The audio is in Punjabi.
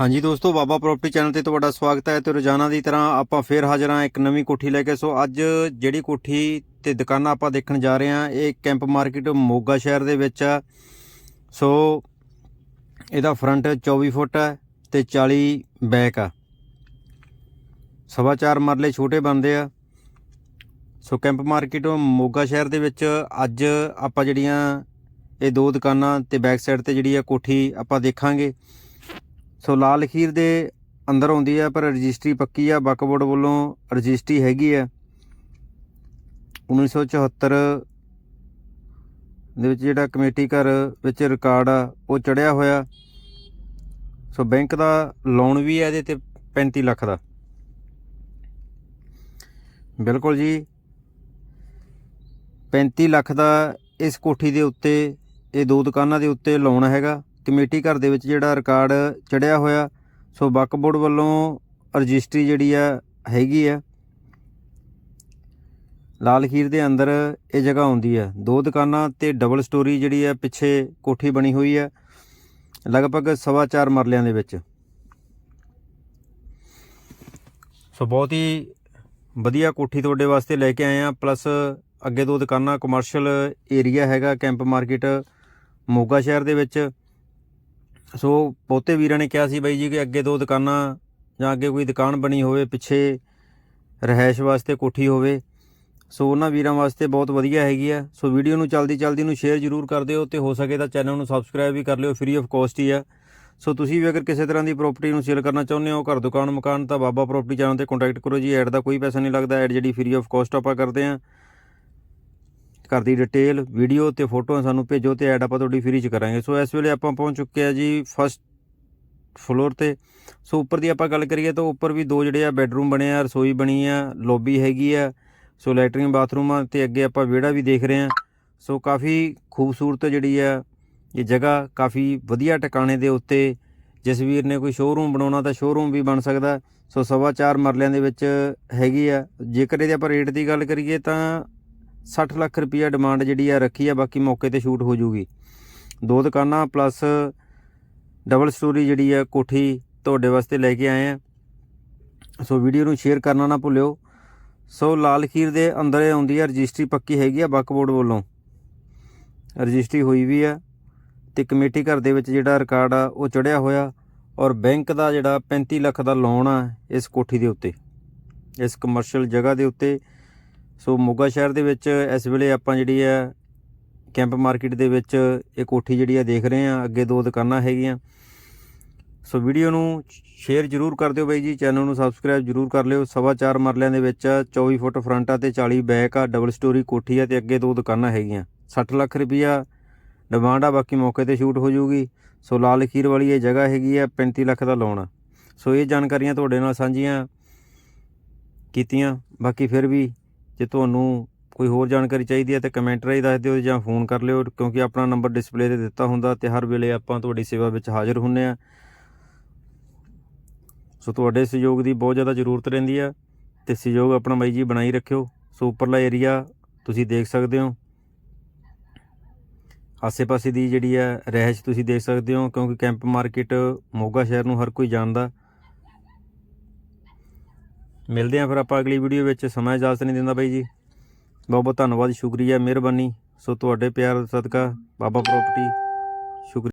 ਹਾਂਜੀ ਦੋਸਤੋ, ਬਾਬਾ ਪ੍ਰਾਪਰਟੀ ਚੈਨਲ ਤੇ ਤੁਹਾਡਾ ਸਵਾਗਤ ਹੈ ਤੇ ਰੋਜ਼ਾਨਾ ਦੀ ਤਰ੍ਹਾਂ ਆਪਾਂ ਫੇਰ ਹਾਜ਼ਰ ਹਾਂ ਇੱਕ ਨਵੀਂ ਕੋਠੀ ਲੈ ਕੇ। ਸੋ ਅੱਜ ਜਿਹੜੀ ਕੋਠੀ ਤੇ ਦੁਕਾਨਾਂ ਆਪਾਂ ਦੇਖਣ ਜਾ ਰਹੇ ਹਾਂ, ਇਹ ਕੈਂਪ ਮਾਰਕੀਟ ਮੋਗਾ ਸ਼ਹਿਰ ਦੇ ਵਿੱਚ ਆ। ਸੋ ਇਹਦਾ ਫਰੰਟ 24 ਫੁੱਟ ਹੈ ਤੇ 40 ਬੈਕ ਆ। ਸਵਾ ਚਾਰ ਮਰਲੇ ਛੋਟੇ ਬੰਦੇ ਆ। ਸੋ ਕੈਂਪ ਮਾਰਕੀਟ ਮੋਗਾ ਸ਼ਹਿਰ ਦੇ ਵਿੱਚ ਅੱਜ ਆਪਾਂ ਜਿਹੜੀਆਂ ਇਹ ਦੋ ਦੁਕਾਨਾਂ ਤੇ ਬੈਕ ਸਾਈਡ ਤੇ ਜਿਹੜੀ ਆ ਕੋਠੀ ਆਪਾਂ ਦੇਖਾਂਗੇ। ਸੋ ਲਾਲ ਖੀਰ ਦੇ ਅੰਦਰ ਆਉਂਦੀ ਆ, ਪਰ ਰਜਿਸਟਰੀ ਪੱਕੀ ਆ। ਵਕਫ ਬੋਰਡ ਵੱਲੋਂ ਰਜਿਸਟਰੀ ਹੈਗੀ ਆ। 1974 ਦੇ ਵਿੱਚ ਜਿਹੜਾ ਕਮੇਟੀ ਘਰ ਵਿੱਚ ਰਿਕਾਰਡ ਆ, ਉਹ ਚੜਿਆ ਹੋਇਆ। ਸੋ ਬੈਂਕ ਦਾ ਲੋਨ ਵੀ ਹੈ ਇਹਦੇ ਤੇ 35 ਲੱਖ ਦਾ। ਬਿਲਕੁਲ ਜੀ। 35 ਲੱਖ ਦਾ ਇਸ ਕੋਠੀ ਦੇ ਉੱਤੇ, ਇਹ ਦੋ ਦੁਕਾਨਾਂ ਦੇ ਉੱਤੇ ਲੋਨ ਹੈਗਾ। ਕਮੇਟੀ ਘਰ ਦੇ ਵਿੱਚ ਜਿਹੜਾ ਰਿਕਾਰਡ ਚੜਿਆ ਹੋਇਆ, ਸੋ ਵਕਫ ਬੋਰਡ ਵੱਲੋਂ ਰਜਿਸਟਰੀ ਜਿਹੜੀ ਆ, ਹੈਗੀ ਆ। ਲਾਲ ਖੀਰ ਦੇ ਅੰਦਰ ਇਹ ਜਗ੍ਹਾ ਆਉਂਦੀ ਹੈ ਦੋ ਦੁਕਾਨਾਂ ਤੇ ਡਬਲ ਸਟੋਰੀ ਜਿਹੜੀ ਹੈ ਪਿੱਛੇ ਕੋਠੀ ਬਣੀ ਹੋਈ ਹੈ ਲਗਭਗ ਸਵਾ ਚਾਰ ਮਰਲਿਆਂ ਦੇ ਵਿੱਚ। ਸੋ ਬਹੁਤ ਹੀ ਵਧੀਆ ਕੋਠੀ ਤੁਹਾਡੇ ਵਾਸਤੇ ਲੈ ਕੇ ਆਏ ਆ, ਪਲੱਸ ਅੱਗੇ ਦੋ ਦੁਕਾਨਾਂ ਕਮਰਸ਼ੀਅਲ ਏਰੀਆ ਹੈਗਾ ਕੈਂਪ ਮਾਰਕੀਟ ਮੋਗਾ ਸ਼ਹਿਰ ਦੇ ਵਿੱਚ। ਸੋ ਬਹੁਤੇ ਵੀਰਾਂ ਨੇ ਕਿਹਾ ਸੀ ਬਾਈ ਜੀ ਕਿ ਅੱਗੇ ਦੋ ਦੁਕਾਨਾਂ ਜਾਂ ਅੱਗੇ ਕੋਈ ਦੁਕਾਨ ਬਣੀ ਹੋਵੇ, ਪਿੱਛੇ ਰਹਿائش ਵਾਸਤੇ ਕੋਠੀ ਹੋਵੇ, ਸੋ ਉਹਨਾਂ ਵੀਰਾਂ ਵਾਸਤੇ ਬਹੁਤ ਵਧੀਆ ਹੈਗੀ ਆ। ਸੋ ਵੀਡੀਓ ਨੂੰ ਜਲਦੀ ਚਲਦੀ ਨੂੰ ਸ਼ੇਅਰ ਜ਼ਰੂਰ ਕਰ ਦਿਓ ਤੇ ਹੋ ਸਕੇ ਤਾਂ ਚੈਨਲ ਨੂੰ ਸਬਸਕ੍ਰਾਈਬ ਵੀ ਕਰ ਲਿਓ ਫ੍ਰੀ ਆਫ ਕੋਸਟ ਹੀ ਆ। ਸੋ ਤੁਸੀਂ ਵੀ ਅਗਰ ਕਿਸੇ ਤਰ੍ਹਾਂ ਦੀ ਪ੍ਰਾਪਰਟੀ ਨੂੰ ਸੇਲ ਕਰਨਾ ਚਾਹੁੰਦੇ ਹੋ, ਘਰ ਦੁਕਾਨ ਮਕਾਨ ਤਾਂ ਬਾਬਾ ਪ੍ਰਾਪਰਟੀ ਚੈਨਲ ਤੇ ਕੰਟੈਕਟ ਕਰੋ ਜੀ ਐਡ ਦਾ ਕੋਈ ਪੈਸਾ ਨਹੀਂ ਲੱਗਦਾ ਐਡ ਜਿਹੜੀ ਫ੍ਰੀ ਆਫ ਕੋਸਟ ਆਪਾਂ ਕਰਦੇ ਆਂ ਘਰ ਦੀ ਡਿਟੇਲ ਵੀਡੀਓ ਤੇ ਫੋਟੋਆਂ ਸਾਨੂੰ ਭੇਜੋ ਤੇ ਐਡ ਆਪਾਂ ਤੁਹਾਡੀ ਫ੍ਰੀ ਚ ਕਰਾਂਗੇ। ਸੋ ਇਸ ਵੇਲੇ ਆਪਾਂ ਪਹੁੰਚ ਚੁੱਕੇ ਆ ਜੀ ਫਸਟ ਫਲੋਰ ਤੇ। ਸੋ ਉੱਪਰ ਦੀ ਆਪਾਂ ਗੱਲ ਕਰੀਏ ਤਾਂ ਉੱਪਰ ਵੀ ਦੋ ਜਿਹੜੇ ਆ ਬੈੱਡਰੂਮ ਬਣੇ ਆ, ਰਸੋਈ ਬਣੀ ਆ ਲੌਬੀ ਹੈਗੀ ਆ। ਸੋ ਲੈਟਰਿੰਗ ਬਾਥਰੂਮ ਆ ਤੇ ਅੱਗੇ ਆਪਾਂ ਵਿਹੜਾ ਵੀ ਦੇਖ ਰਹੇ ਆ। ਸੋ ਕਾਫੀ ਖੂਬਸੂਰਤ ਜਿਹੜੀ ਆ, ਇਹ ਜਗ੍ਹਾ ਕਾਫੀ ਵਧੀਆ ਟਿਕਾਣੇ ਦੇ ਉੱਤੇ। ਜਸਵੀਰ ਨੇ ਕੋਈ ਸ਼ੋਰੂਮ ਬਣਾਉਣਾ ਤਾਂ ਸ਼ੋਰੂਮ ਵੀ ਬਣ ਸਕਦਾ। ਸੋ ਸਵਾ ਚਾਰ ਮਰਲਿਆਂ ਦੇ ਵਿੱਚ ਹੈਗੀ ਆ। ਜੇਕਰ ਇਹਦੇ ਆਪਾਂ ਰੇਟ ਦੀ ਗੱਲ ਕਰੀਏ ਤਾਂ 60 ਲੱਖ ਰੁਪਈਆ ਡਿਮਾਂਡ ਜਿਹੜੀ ਆ ਰੱਖੀ ਆ, ਬਾਕੀ ਮੌਕੇ ਤੇ ਸ਼ੂਟ ਹੋ ਜੂਗੀ। ਦੋ ਦੁਕਾਨਾਂ ਪਲੱਸ ਡਬਲ ਸਟੋਰੀ ਜਿਹੜੀ ਆ ਕੋਠੀ ਤੁਹਾਡੇ ਵਾਸਤੇ ਲੈ ਕੇ ਆਏ ਆ। ਸੋ ਵੀਡੀਓ ਨੂੰ ਸ਼ੇਅਰ ਕਰਨਾ ਨਾ ਭੁੱਲਿਓ। ਸੋ ਲਾਲ ਖੀਰ ਦੇ ਅੰਦਰ ਆਉਂਦੀ ਆ ਰਜਿਸਟਰੀ ਪੱਕੀ ਹੈਗੀ ਆ ਬੱਕ ਬੋਰਡ ਵੱਲੋਂ। ਰਜਿਸਟਰੀ ਹੋਈ ਵੀ ਆ ਤੇ ਕਮੇਟੀ ਘਰ ਦੇ ਵਿੱਚ ਜਿਹੜਾ ਰਿਕਾਰਡ ਆ ਉਹ ਚੜਿਆ ਹੋਇਆ ਔਰ ਬੈਂਕ ਦਾ ਜਿਹੜਾ 35 ਲੱਖ ਦਾ ਲੋਨ ਆ ਇਸ ਕੋਠੀ ਦੇ ਉੱਤੇ, ਇਸ ਕਮਰਸ਼ੀਅਲ ਜਗ੍ਹਾ ਦੇ ਉੱਤੇ ਸੋ ਮੋਗਾ ਸ਼ਹਿਰ ਦੇ ਵਿੱਚ ਇਸ ਵੇਲੇ ਆਪਾਂ ਜਿਹੜੀ ਆ ਕੈਂਪ ਮਾਰਕੀਟ ਦੇ ਵਿੱਚ ਇਹ ਕੋਠੀ ਜਿਹੜੀ ਆ ਦੇਖ ਰਹੇ ਆ ਅੱਗੇ ਦੋ ਦੁਕਾਨਾਂ ਹੈਗੀਆਂ। ਸੋ ਵੀਡੀਓ ਨੂੰ ਸ਼ੇਅਰ ਜਰੂਰ ਕਰ ਦਿਓ ਬਾਈ ਜੀ ਚੈਨਲ ਨੂੰ ਸਬਸਕ੍ਰਾਈਬ ਜਰੂਰ ਕਰ ਲਿਓ। ਸਵਾ ਚਾਰ ਮਰਲਿਆਂ ਦੇ ਵਿੱਚ ਆ, 24 ਫੁੱਟ ਫਰੰਟ ਆ ਤੇ 40 ਬੈਕ ਆ ਡਬਲ ਸਟੋਰੀ ਕੋਠੀ ਆ ਤੇ ਅੱਗੇ ਦੋ ਦੁਕਾਨਾਂ ਹੈਗੀਆਂ। 60 ਲੱਖ ਰੁਪਈਆ ਡਿਮਾਂਡ ਆ ਬਾਕੀ ਮੌਕੇ ਤੇ ਸ਼ੂਟ ਹੋ ਜਾਊਗੀ। ਸੋ ਲਾਲ ਖੀਰ ਵਾਲੀ ਇਹ ਜਗ੍ਹਾ ਹੈਗੀ ਆ 35 ਲੱਖ ਦਾ ਲੋਨ ਆ। ਸੋ ਇਹ ਜਾਣਕਾਰੀਆਂ ਤੁਹਾਡੇ ਨਾਲ ਸਾਂਝੀਆਂ ਕੀਤੀਆਂ ਬਾਕੀ ਫਿਰ ਵੀ ਜੇ ਤੁਹਾਨੂੰ ਕੋਈ ਹੋਰ ਜਾਣਕਾਰੀ ਚਾਹੀਦੀ ਹੈ ਤਾਂ ਕਮੈਂਟ ਰਾਹੀਂ ਦੱਸ ਦਿਓ ਜਾਂ ਫੋਨ ਕਰ ਲਿਓ, ਕਿਉਂਕਿ ਆਪਣਾ ਨੰਬਰ ਡਿਸਪਲੇ ਤੇ ਦਿੱਤਾ ਹੁੰਦਾ ਤੇ ਹਰ ਵੇਲੇ ਆਪਾਂ ਤੁਹਾਡੀ ਸੇਵਾ ਵਿੱਚ ਹਾਜ਼ਰ ਹੁੰਨੇ ਆ ਸੋ ਤੁਹਾਡੇ ਸਹਿਯੋਗ ਦੀ ਬਹੁਤ ਜ਼ਿਆਦਾ ਜ਼ਰੂਰਤ ਰਹਿੰਦੀ ਆ ਤੇ ਸਹਿਯੋਗ ਆਪਣਾ ਬਾਈ ਜੀ ਬਣਾਈ ਰੱਖਿਓ। ਸੋ ਉੱਪਰਲਾ ਏਰੀਆ ਤੁਸੀਂ ਦੇਖ ਸਕਦੇ ਹੋ। ਆਸੇ-ਪਾਸੇ ਦੀ ਜਿਹੜੀ ਆ ਰਹਿਸ਼ ਤੁਸੀਂ ਦੇਖ ਸਕਦੇ ਹੋ, ਕਿਉਂਕਿ ਕੈਂਪ ਮਾਰਕੀਟ ਮੋਗਾ ਸ਼ਹਿਰ ਨੂੰ ਹਰ ਕੋਈ ਜਾਣਦਾ। ਮਿਲਦੇ ਆਂ ਫਿਰ ਆਪਾਂ ਅਗਲੀ ਵੀਡੀਓ ਵਿੱਚ। ਸਮਾਂ ਇਜਾਜ਼ਤ ਨਹੀਂ ਦਿੰਦਾ ਬਾਈ ਜੀ। ਬਹੁਤ ਬਹੁਤ ਧੰਨਵਾਦ, ਸ਼ੁਕਰੀਆ, ਮਿਹਰਬਾਨੀ। ਸੋ ਤੁਹਾਡੇ ਪਿਆਰ ਸਦਕਾ ਬਾਬਾ ਪ੍ਰਾਪਰਟੀ ਸ਼ੁਕਰੀਆ।